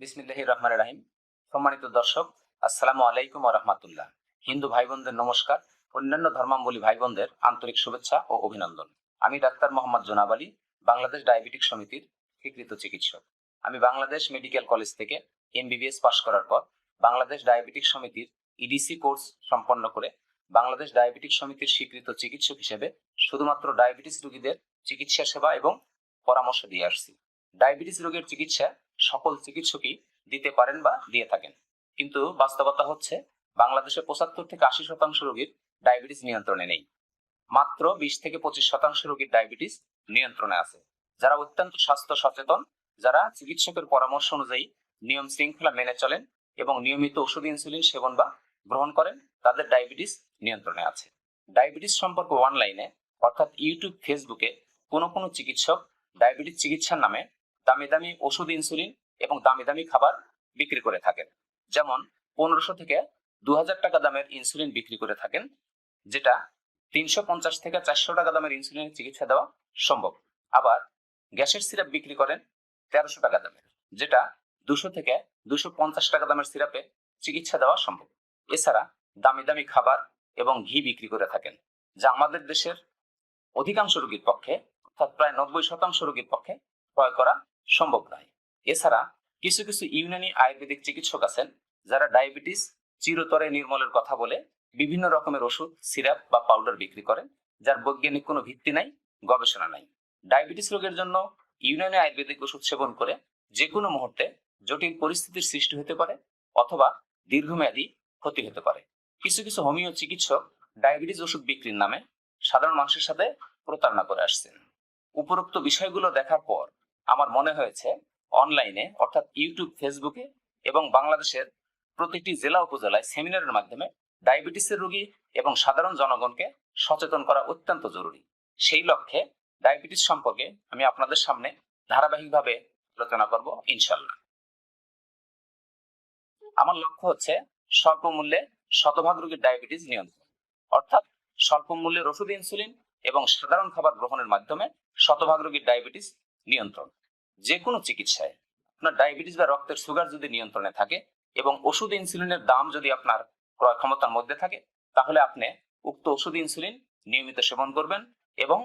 বিসমিল্লাহ রহমান রাহিম। সম্মানিত দর্শক, আসসালামু আলাইকুম রহমাতুল্লাহ। হিন্দু ভাই বোনদের নমস্কার। অন্যান্য ধর্মাবলী ভাই বোনদের আন্তরিক শুভেচ্ছা ও অভিনন্দন। আমি ডাক্তার মোহাম্মদ জোনাব আলী, বাংলাদেশ ডায়াবেটিক সমিতির স্বীকৃত চিকিৎসক। আমি বাংলাদেশ মেডিকেল কলেজ থেকে এমবিবিএস পাশ করার পর বাংলাদেশ ডায়াবেটিক সমিতির ইডিসি কোর্স সম্পন্ন করে বাংলাদেশ ডায়াবেটিক সমিতির স্বীকৃত চিকিৎসক হিসেবে শুধুমাত্র ডায়াবেটিস রোগীদের চিকিৎসা সেবা এবং পরামর্শ দিয়ে আসছি। ডায়াবেটিস রোগের চিকিৎসা সকল চিকিৎসকই দিতে পারেন বা দিয়ে থাকেন। কিন্তু বাস্তবতা হচ্ছে, বাংলাদেশে পঁচাত্তর থেকে আশি শতাংশ রোগীর ডায়াবেটিস নিয়ন্ত্রণে নেই। মাত্র বিশ থেকে পঁচিশ শতাংশ রোগীর ডায়াবেটিস নিয়ন্ত্রণে আছে। যারা অত্যন্ত স্বাস্থ্য সচেতন, যারা চিকিৎসকের পরামর্শ অনুযায়ী নিয়ম শৃঙ্খলা মেনে চলেন এবং নিয়মিত ওষুধ ইনসুলিন সেবন বা গ্রহণ করেন, তাদের ডায়াবেটিস নিয়ন্ত্রণে আছে। ডায়াবেটিস সম্পর্কে অনলাইনে অর্থাৎ ইউটিউব ফেসবুকে কোনো কোনো চিকিৎসক ডায়াবেটিস চিকিৎসার নামে দামি দামি ওষুধ ইনসুলিন এবং দামি দামি খাবার বিক্রি করে থাকেন। যেমন পনেরোশো থেকে দু হাজার টাকা দামের ইনসুলিন বিক্রি করে থাকেন, যেটা তিনশো পঞ্চাশ থেকে চারশো টাকা দামের ইনসুলিনের চিকিৎসা দেওয়া সম্ভব। আবার গ্যাসের সিরাপ বিক্রি করেন তেরোশো টাকা দামের, যেটা দুশো থেকে দুশো পঞ্চাশ টাকা দামের সিরাপে চিকিৎসা দেওয়া সম্ভব। এছাড়া দামি দামি খাবার এবং ঘি বিক্রি করে থাকেন, যা আমাদের দেশের অধিকাংশ রোগীর পক্ষে অর্থাৎ প্রায় নব্বই শতাংশ রোগীর পক্ষে ক্রয় করা সম্ভব নয়। এছাড়া কিছু কিছু ইউনানি আয়ুর্বেদিক চিকিৎসক আছেন যারা ডায়াবেটিস, চিরতরে নির্মলের কথা বলে বিভিন্ন রকমের ওষুধ, সিরাপ বা পাউডার বিক্রি করেন, যার বৈজ্ঞানিক কোনো ভিত্তি নাই, গবেষণা নাই। ডায়াবেটিস রোগের জন্য ইউনানি আয়ুর্বেদিক ওষুধ সেবন করে যে কোনো মুহূর্তে জটিল পরিস্থিতির সৃষ্টি হতে পারে অথবা দীর্ঘমেয়াদী ক্ষতি হতে পারে। কিছু কিছু হোমিও চিকিৎসক ডায়াবেটিস ওষুধ বিক্রির নামে সাধারণ মানুষের সাথে প্রতারণা করে আসছেন। উপরোক্ত বিষয়গুলো দেখার পর আমার মনে হয়েছে অনলাইনে অর্থাৎ ইউটিউব ফেসবুকে এবং বাংলাদেশের প্রতিটি জেলা উপজেলায় সেমিনারের মাধ্যমে ডায়াবেটিসের রোগী এবং সাধারণ জনগণকে সচেতন করা অত্যন্ত জরুরি। সেই লক্ষ্যে ডায়াবেটিস সম্পর্কে আমি আপনাদের সামনে ধারাবাহিকভাবে আলোচনা করব ইনশাল্লাহ আমার লক্ষ্য হচ্ছে স্বল্প মূল্যে শতভাগ রোগীর ডায়াবেটিস নিয়ন্ত্রণ। অর্থাৎ স্বল্প মূল্যের ওষুধ ইনসুলিন এবং সাধারণ খাবার গ্রহণের মাধ্যমে শতভাগ রোগীর ডায়াবেটিস নিয়ন্ত্রণ। যে কোনো চিকিৎসায় আপনার ডায়াবেটিস বা রক্তের সুগার যদি নিয়ন্ত্রণে থাকে এবং ওষুধ ইনসুলিনের দাম যদি আপনার ক্রয় ক্ষমতার মধ্যে থাকে, তাহলে আপনি উক্ত ওষুধ ইনসুলিন নিয়মিত সেবন করবেন এবং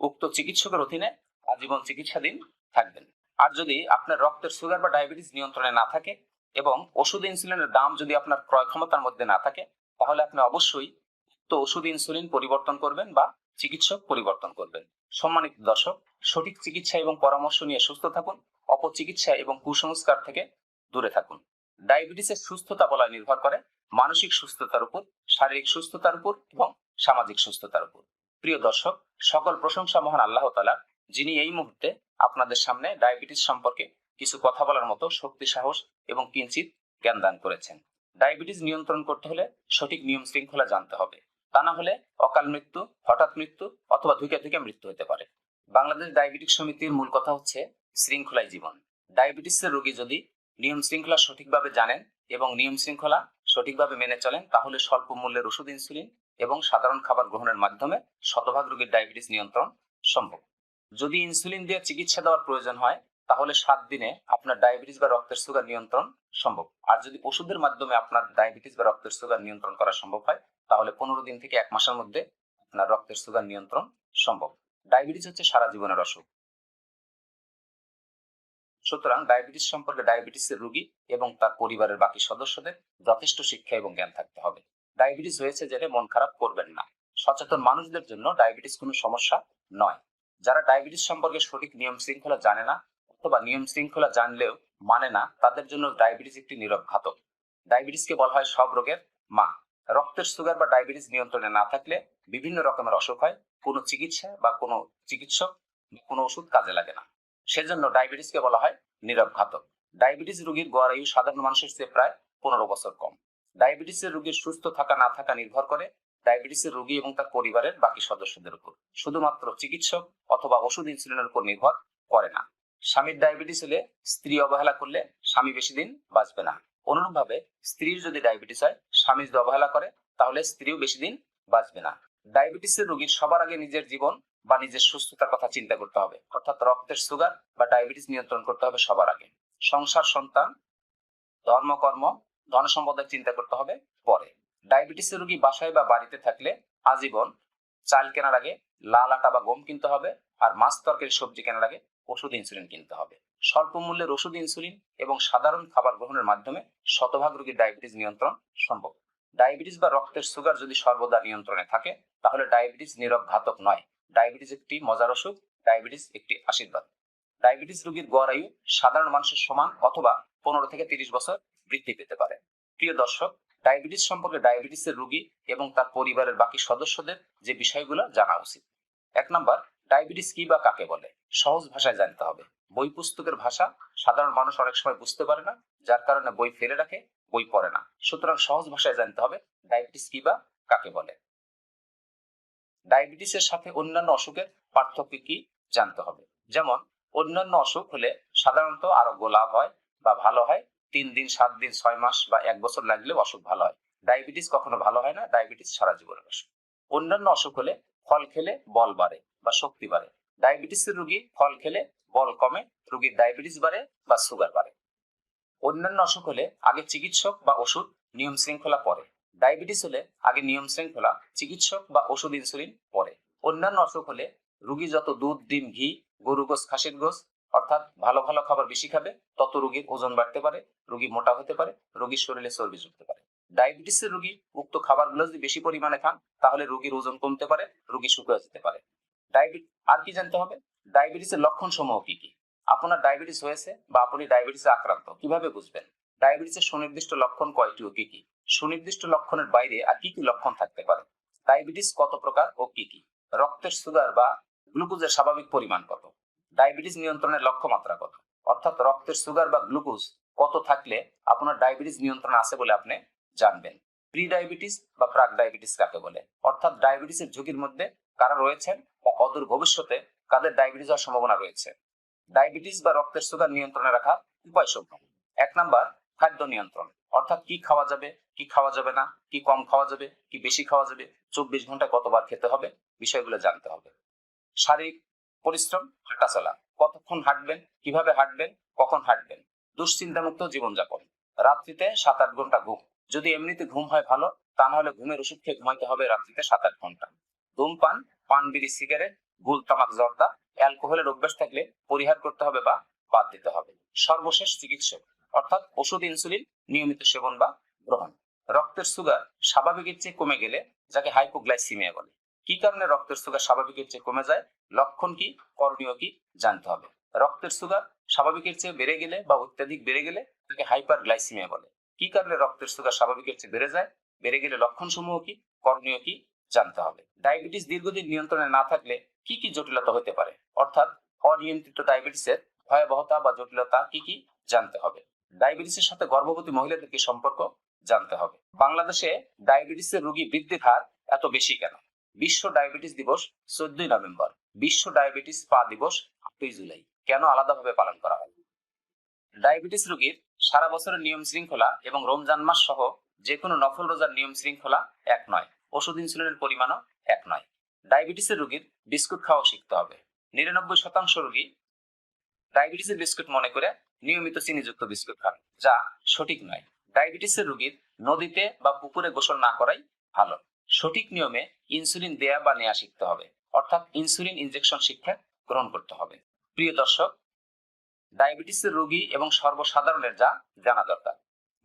উক্ত চিকিৎসকের অধীনে আজীবন চিকিৎসাধীন থাকবেন। আর যদি আপনার রক্তের সুগার বা ডায়াবেটিস নিয়ন্ত্রণে না থাকে এবং ওষুধ ইনসুলিনের দাম যদি আপনার ক্রয় ক্ষমতার মধ্যে না থাকে, তাহলে আপনি অবশ্যই উক্ত ওষুধ ইনসুলিন পরিবর্তন করবেন বা চিকিৎসক পরিবর্তন করবেন। সম্মানিত দর্শক, সঠিক চিকিৎসা এবং পরামর্শ নিয়ে সুস্থ থাকুন, অপচিকিৎসা এবং কুসংস্কার থেকে দূরে থাকুন। ডায়াবেটিসের সুস্থতা বলা নির্ভর করে মানসিক সুস্থতার উপর, শারীরিক সুস্থতার উপর এবং সামাজিক সুস্থতার উপর। প্রিয় দর্শক, সকল প্রশংসা মহান আল্লাহ তালা যিনি এই মুহূর্তে আপনাদের সামনে ডায়াবেটিস সম্পর্কে কিছু কথা বলার মতো শক্তি, সাহস এবং কিঞ্চিত জ্ঞান দান করেছেন। ডায়াবেটিস নিয়ন্ত্রণ করতে হলে সঠিক নিয়ম শৃঙ্খলা জানতে হবে। তা না হলে অকাল মৃত্যু, হঠাৎ মৃত্যু অথবা ধুকে ধুকে মৃত্যু হতে পারে। বাংলাদেশ ডায়াবেটিক সমিতির মূল কথা হচ্ছে শৃঙ্খলাই জীবন। ডায়াবেটিসের রোগী যদি নিয়ম শৃঙ্খলা সঠিকভাবে জানেন এবং নিয়ম শৃঙ্খলা সঠিকভাবে মেনে চলেন, তাহলে স্বল্প মূল্যের ওষুধ, ইনসুলিন এবং সাধারণ খাবার গ্রহণের মাধ্যমে শতভাগ রোগীর ডায়াবেটিস নিয়ন্ত্রণ সম্ভব। যদি ইনসুলিন দিয়ে চিকিৎসা দেওয়ার প্রয়োজন হয়, তাহলে সাত দিনে আপনার ডায়াবেটিস বা রক্তের সুগার নিয়ন্ত্রণ সম্ভব। আর যদি ওষুধের মাধ্যমে আপনার ডায়াবেটিস বা রক্তের সুগার নিয়ন্ত্রণ করা সম্ভব হয় তাহলে পনেরো দিন থেকে এক মাসের মধ্যে আপনার রক্তের সুগার নিয়ন্ত্রণ সম্ভব। ডায়াবেটিস হচ্ছে সারা জীবনের অসুখ। সুতরাং ডায়াবেটিস সম্পর্কে ডায়াবেটিসের রোগী এবং তার পরিবারের বাকি সদস্যদের যথেষ্ট শিক্ষা এবং জ্ঞান থাকতে হবে। ডায়াবেটিস হয়েছে জেনে মন খারাপ করবেন না। সচেতন মানুষদের জন্য ডায়াবেটিস কোনো সমস্যা নয়। যারা ডায়াবেটিস সম্পর্কে সঠিক নিয়ম শৃঙ্খলা জানে না অথবা নিয়ম শৃঙ্খলা জানলেও মানে না, তাদের জন্য ডায়াবেটিস একটি নীরব ঘাতক। ডায়াবেটিসকে বলা হয় সব রোগের মা। রক্তের সুগার বা ডায়াবেটিস নিয়ন্ত্রণে না থাকলে বিভিন্ন রকমের অসুখ হয়। কোনো চিকিৎসা বা কোনো চিকিৎসক কোনো ওষুধ কাজে লাগে না। সেজন্য ডায়াবেটিসকে বলা হয় নীরব ঘাতক। ডায়াবেটিস রোগীর গড় আয়ু সাধারণ মানুষের চেয়ে প্রায় পনেরো বছর কম। ডায়াবেটিসের রোগীর সুস্থ থাকা না থাকা নির্ভর করে ডায়াবেটিসের রোগী এবং তার পরিবারের বাকি সদস্যদের উপর। শুধুমাত্র চিকিৎসক অথবা ওষুধ ইনসুলিনের উপর নির্ভর করে না। স্বামীর ডায়াবেটিস হলে স্ত্রী অবহেলা করলে স্বামী বেশি দিন বাঁচবে না। অনুরূপভাবে স্ত্রীর যদি ডায়াবেটিস হয়, স্বামী যদি অবহেলা করে তাহলে স্ত্রীও বেশি দিন বাঁচবে না। ডায়াবেটিসের রোগীর সবার আগে নিজের জীবন বা নিজের সুস্থতার কথা চিন্তা করতে হবে। অর্থাৎ রক্তের সুগার বা ডায়াবেটিস নিয়ন্ত্রণ করতে হবে সবার আগে। সংসার, সন্তান ধর্মকর্ম ধন সম্পদের চিন্তা করতে হবে পরে। ডায়াবেটিসের রোগী বাসায় বা বাড়িতে থাকলে আজীবন চাল কেনার আগে লাল আটা বা গম কিনতে হবে আর মাছ তরকারি, সবজি কেনার আগে ওষুধ ইনসুলিন কিনতে হবে। স্বল্প মূল্যের ওষুধ ইনসুলিন এবং সাধারণ খাবার গ্রহণের মাধ্যমে শতভাগ রোগীর ডায়াবেটিস নিয়ন্ত্রণ সম্ভব। ডায়াবেটিস বা রক্তের সুগার যদি সর্বদা নিয়ন্ত্রণে থাকে, তাহলে ডায়াবেটিস নীরব ঘাতক নয়। ডায়াবেটিস একটি মজার অসুখ, ডায়াবেটিস একটি আশীর্বাদ। ডায়াবেটিস রোগীর গড় আয়ু সাধারণ মানুষের সমান অথবা পনেরো থেকে তিরিশ বছর বৃদ্ধি পেতে পারে। প্রিয় দর্শক, ডায়াবেটিস সম্পর্কে ডায়াবেটিসের রোগী এবং তার পরিবারের বাকি সদস্যদের যে বিষয়গুলো জানা উচিত। এক নম্বর, ডায়াবেটিস কি বা কাকে বলে? সহজ ভাষায় জানতে হবে। বই পুস্তকের ভাষা সাধারণ মানুষ অনেক সময় বুঝতে পারে না, যার কারণে বই ফেলে রাখে বই পড়ে না। সুতরাং সহজ ভাষায় জানতে হবে, ডায়াবেটিস কি বা কাকে বলে। ডায়াবেটিসের সাথে অন্যান্য অসুখের পার্থক্য কি জানতে হবে। যেমন, অন্যান্য অসুখ হলে সাধারণত আরোগ্য লাভ হয় বা ভালো হয়, তিন দিন, সাত দিন, ছয় মাস বা এক বছর লাগলেও অসুখ ভালো হয়। ডায়াবেটিস কখনো ভালো হয় না, ডায়াবেটিস সারা জীবনের অসুখ। অন্যান্য অসুখ হলে ফল খেলে বল বাড়ে বা শক্তি বাড়ে। ডায়াবেটিসের রোগী ফল খেলে বল কমে, রোগীর ডায়াবেটিস বাড়ে বা সুগার বাড়ে। অন্যান্য অসুখ হলে আগে চিকিৎসক বা ওষুধ নিয়ম শৃঙ্খলা পরে। ডায়াবেটিস হলে আগে নিয়ম শৃঙ্খলা, চিকিৎসক বা ওষুধ ইনসুলিন পরে। অন্যান্য অসুখ হলে রুগী যত দুধ, ডিম, ঘি গরু গোস খাসির গোস অর্থাৎ ভালো ভালো খাবার বেশি খাবে, তত রোগীর ওজন বাড়তে পারে, রোগী মোটা হতে পারে, রোগীর শরীরে চর্বি জুড়তে পারে। ডায়াবেটিসের রোগী উক্ত খাবারগুলো যদি বেশি পরিমাণে খান, তাহলে রোগীর ওজন কমতে পারে, রোগী শুকিয়ে যেতে পারে। ডায়াবেটিস আর কি জানতে হবে? ডায়াবেটিসের লক্ষণ সমূহ কি কি? আপনার ডায়াবেটিস হয়েছে বা আপনি ডায়াবেটিসে আক্রান্ত, কীভাবে বুঝবেন? ডায়াবেটিসের সুনির্দিষ্ট লক্ষণ কয়টি ও কি কি? সুনির্দিষ্ট লক্ষণের বাইরে আর কি কি লক্ষণ থাকতে পারে? ডায়াবেটিস কত প্রকার ও কি কি? রক্তের সুগার বা গ্লুকোজের স্বাভাবিক পরিমাণ কত? ডায়াবেটিস নিয়ন্ত্রণের লক্ষ্যমাত্রা কত? অর্থাৎ রক্তের সুগার বা গ্লুকোজ কত থাকলে আপনার ডায়াবেটিস নিয়ন্ত্রণ আছে বলে আপনি জানবেন। প্রি ডায়াবেটিস বা প্রাক ডায়াবেটিস কাকে বলে? অর্থাৎ ডায়াবেটিসের ঝুঁকির মধ্যে কারা রয়েছেন বা অদূর ভবিষ্যতে কাদের ডায়াবেটিস হওয়ার সম্ভাবনা রয়েছে? ডায়াবেটিস বা রক্তের সুগার নিয়ন্ত্রণে রাখার উপায় সমূহ এক নাম্বার, খাদ্য নিয়ন্ত্রণ। অর্থাৎ কি খাওয়া যাবে, কি খাওয়া যাবে না, কি কম খাওয়া যাবে, কি বেশি খাওয়া যাবে, চব্বিশ ঘন্টায় কতবার খেতে হবে, বিষয়গুলো জানতে হবে। শারীরিক পরিশ্রম হাঁটাচলা কতক্ষণ হাঁটবেন, কীভাবে হাঁটবেন, কখন হাঁটবেন। দুশ্চিন্তামুক্ত জীবনযাপন। রাত্রিতে সাত আট ঘণ্টা ঘুম। যদি এমনিতে ঘুম হয় ভালো, তা না হলে ঘুমের ওষুধ খেয়ে ঘুমাইতে হবে রাত্রিতে সাত আট ঘণ্টা। ধূমপান, পান বিড়ি, সিগারেট গুল তামাক, জর্দা অ্যালকোহলের অভ্যাস থাকলে পরিহার করতে হবে বা বাদ দিতে হবে। সর্বশেষ চিকিৎসক, অর্থাৎ ওষুধ ইনসুলিন নিয়মিত সেবন বা গ্রহণ। রক্তের সুগার স্বাভাবিকের চেয়ে কমে গেলে যাকে হাইপোগ্লাইসিমিয়া বলে। কি কারণে রক্তের সুগার স্বাভাবিকের চেয়ে কমে যায়? লক্ষণ কি? করণীয় কি? জানতে হবে। রক্তের সুগার স্বাভাবিকের চেয়ে বেড়ে গেলে বা অত্যাধিক বেড়ে গেলে তাকে হাইপার গ্লাইসিমিয়া বলে। কি কারণে রক্তের সুগার স্বাভাবিকের চেয়ে বেড়ে যায়? বেড়ে গেলে লক্ষণ সমূহ কি? করণীয় কি? জানতে হবে। ডায়াবেটিস দীর্ঘদিন নিয়ন্ত্রণে না থাকলে কি কি জটিলতা হতে পারে? অর্থাৎ অনিয়ন্ত্রিত ডায়াবেটিসের ভয়াবহতা বা জটিলতা কি কি জানতে হবে। ডায়াবেটিসের সাথে গর্ভবতী মহিলাদের কি সম্পর্ক জানতে হবে। বাংলাদেশে ডায়াবেটিসের রোগী বৃদ্ধির হার এত বেশি কেন? বিশ্ব ডায়াবেটিস দিবস চোদ্দই নভেম্বর। বিশ্ব ডায়াবেটিস পা দিবস আটই জুলাই। কেন আলাদাভাবে পালন করা হয়? ডায়াবেটিস রোগীর সারা বছরের নিয়ম শৃঙ্খলা এবং রমজান মাস সহ যে কোনো নফল রোজার নিয়ম শৃঙ্খলা এক নয়। ওষুধ ইনসুলিনের পরিমাণও এক নয়। ডায়াবেটিসের রোগীর বিস্কুট খাওয়া শিখতে হবে। নিরানব্বই শতাংশ রোগী ডায়াবেটিসের বিস্কুট মনে করে নিয়মিত চিনিযুক্ত বিস্কুট খান, যা সঠিক নয়। ডায়াবেটিসের রোগীর নদীতে বা পুকুরে গোসল না করাই ভালো। সঠিক নিয়মে ইনসুলিন দেয়া বা নেওয়া শিখতে হবে, অর্থাৎ ইনসুলিন ইনজেকশন শিক্ষা গ্রহণ করতে হবে। প্রিয় দর্শক, ডায়াবেটিসের রোগী এবং সর্বসাধারণের যা জানা দরকার।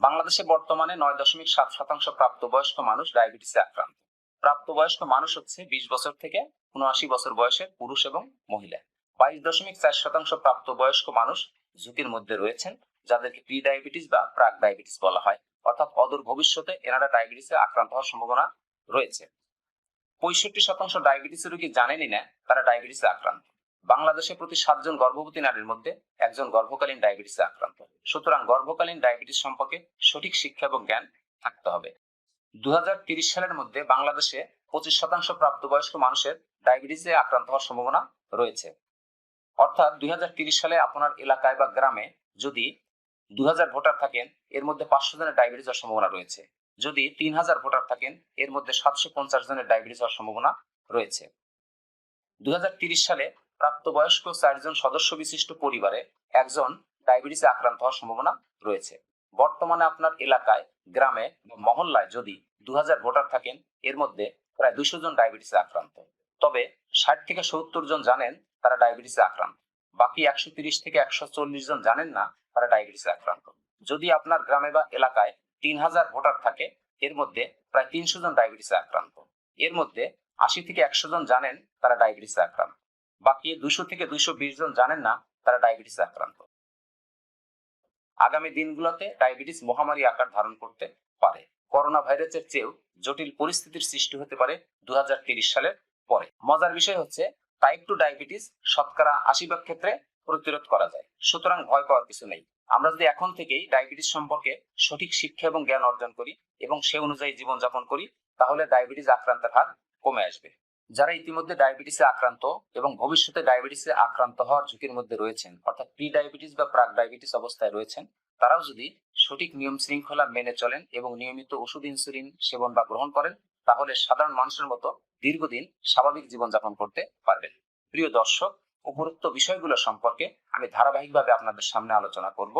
বাংলাদেশে বর্তমানে নয় দশমিক সাত শতাংশ প্রাপ্তবয়স্ক মানুষ ডায়াবেটিসে আক্রান্ত। প্রাপ্তবয়স্ক মানুষ হচ্ছে বিশ বছর থেকে উনআশি বছর বয়সের পুরুষ এবং মহিলা। বাইশ দশমিক চার শতাংশ প্রাপ্তবয়স্ক মানুষ ঝুঁকির মধ্যে রয়েছেন, যাদেরকে প্রি ডায়াবেটিস বা প্রাক ডায়াবেটিস বলা হয়, অর্থাৎ অদূর ভবিষ্যতে এনারা ডায়াবেটিসে আক্রান্ত হওয়ার সম্ভাবনা রয়েছে। পঁয়ষট্টি শতাংশ ডায়াবেটিসের রোগী জানেনই না তারা ডায়াবেটিসে আক্রান্ত। বাংলাদেশে প্রতি সাতজন গর্ভবতী নারীর মধ্যে একজন গর্ভকালীন ডায়াবেটিসে আক্রান্ত। সুতরাং গর্ভকালীন ডায়াবেটিস সম্পর্কে সঠিক শিক্ষা এবং জ্ঞান থাকতে হবে। দু সালের মধ্যে বাংলাদেশে পঁচিশ শতাংশ প্রাপ্তবয়স্ক মানুষের ডায়াবেটিসে আক্রান্ত হওয়ার সম্ভাবনা রয়েছে। অর্থাৎ দুই সালে আপনার এলাকায় বা গ্রামে যদি দু হাজার ভোটার থাকেন, এর মধ্যে পাঁচশো জনের ডায়াবেটিস হওয়ার সম্ভাবনা রয়েছে। যদি তিন হাজার ভোটার থাকেন, এর মধ্যে সাতশো পঞ্চাশ জনের ডায়াবেটিস হওয়ার সম্ভাবনা রয়েছে। দু সালে প্রাপ্তবয়স্ক চারজন সদস্য বিশিষ্ট পরিবারে একজন ডায়াবেটিসে আক্রান্ত হওয়ার সম্ভাবনা রয়েছে। বর্তমানে আপনার এলাকায়, গ্রামে মহল্লায় যদি দু হাজার ভোটার থাকেন, এর মধ্যে প্রায় দুশো জন ডায়াবেটিসে আক্রান্ত। তবে ষাট থেকে সত্তর জন জানেন তারা ডায়াবেটিসে আক্রান্ত। বাকি একশো তিরিশ থেকে একশো চল্লিশ জন জানেন না তারা ডায়াবেটিসে আক্রান্ত। যদি আপনার গ্রামে বা এলাকায় তিন হাজার ভোটার থাকে, এর মধ্যে প্রায় তিনশো জন ডায়াবেটিসে আক্রান্ত। এর মধ্যে আশি থেকে একশো জন জানেন তারা ডায়াবেটিসে আক্রান্ত। বাকি দুশো থেকে দুশো বিশ জন জানেন না তারা ডায়াবেটিসে আক্রান্ত। আগামী দিনগুলোতে ডায়াবেটিস মহামারী আকার ধারণ করতে পারে। করোনা ভাইরাসের চেয়েও জটিল পরিস্থিতির সৃষ্টি হতে পারে দু সালের পরে। মজার বিষয় হচ্ছে টাইপ টু ডায়াবেটিস শতকরা আশি ভাগ ক্ষেত্রে প্রতিরোধ করা যায়। সুতরাং ভয় পাওয়ার কিছু নেই। আমরা যদি এখন থেকেই ডায়াবেটিস সম্পর্কে সঠিক শিক্ষা এবং জ্ঞান অর্জন করি এবং সে অনুযায়ী জীবনযাপন করি, তাহলে ডায়াবেটিস আক্রান্তের হার কমে আসবে। যারা ইতিমধ্যে ডায়াবেটিসে আক্রান্ত এবং ভবিষ্যতে ডায়াবেটিসে আক্রান্ত হওয়ার ঝুঁকির মধ্যে রয়েছেন, অর্থাৎ প্রি ডায়াবেটিস বা প্রাক ডায়াবেটিস অবস্থায় রয়েছেন তারাও যদি সঠিক নিয়ম শৃঙ্খলা মেনে চলেন এবং নিয়মিত ওষুধ ইনসুলিন সেবন বা গ্রহণ করেন, তাহলে সাধারণ মানুষের মতো দীর্ঘদিন স্বাভাবিক জীবনযাপন করতে পারবেন। প্রিয় দর্শক, উপরোক্ত বিষয়গুলো সম্পর্কে আমি ধারাবাহিকভাবে আপনাদের সামনে আলোচনা করব।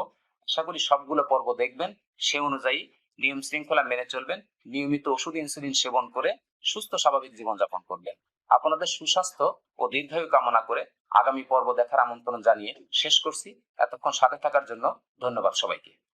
আশা করি সবগুলো পর্ব দেখবেন। সে অনুযায়ী নিয়ম শৃঙ্খলা মেনে চলবেন, নিয়মিত ওষুধ ইনসুলিন সেবন করে সুস্থ স্বাভাবিক জীবনযাপন করবেন। আপনাদের সুস্বাস্থ্য ও দীর্ঘায়ু কামনা করে আগামী পর্ব দেখার আমন্ত্রণ জানিয়ে শেষ করছি। এতক্ষণ সাথে থাকার জন্য ধন্যবাদ সবাইকে।